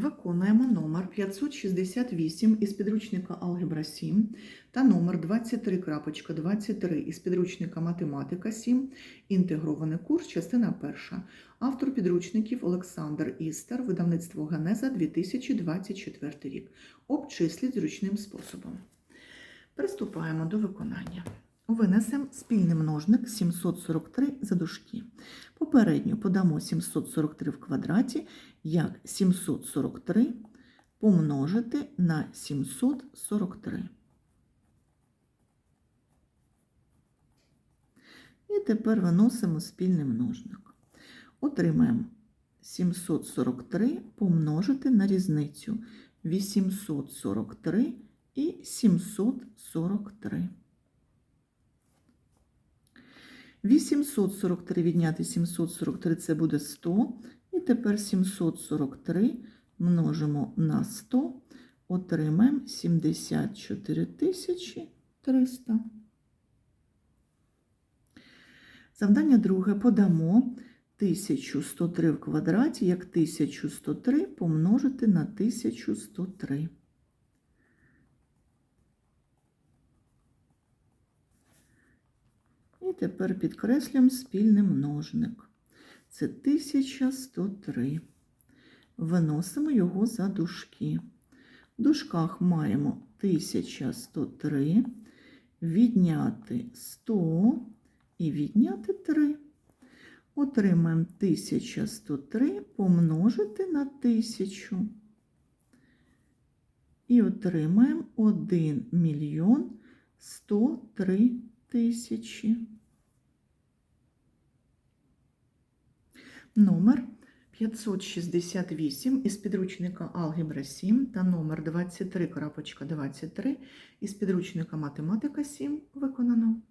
Виконуємо номер 568 із підручника Алгебра 7 та номер 23.23 із підручника Математика 7, інтегрований курс, частина перша. Автор підручників Олександр Істер, видавництво Генеза 2024 рік. Обчисліть зручним способом. Приступаємо до виконання. Винесемо спільний множник 743 за дужки. Попередньо подамо 743 в квадраті як 743 помножити на 743. І тепер виносимо спільний множник. Отримаємо 743 помножити на різницю 843 і 743. 843 відняти 743 це буде 100. І тепер 743 множимо на 100, отримаємо 74 300. Завдання друге. Подамо 1103 в квадраті, як 1103 помножити на 1103. І тепер підкреслюємо спільний множник. Це 1103. Виносимо його за дужки. В дужках маємо 1103, відняти 100 і відняти 3. Отримаємо 1103 помножити на 1000. І отримаємо 1 мільйон 103 тисячі. Номер 568 із підручника Алгебра 7 та номер 23.23 із підручника Математика 7 виконано.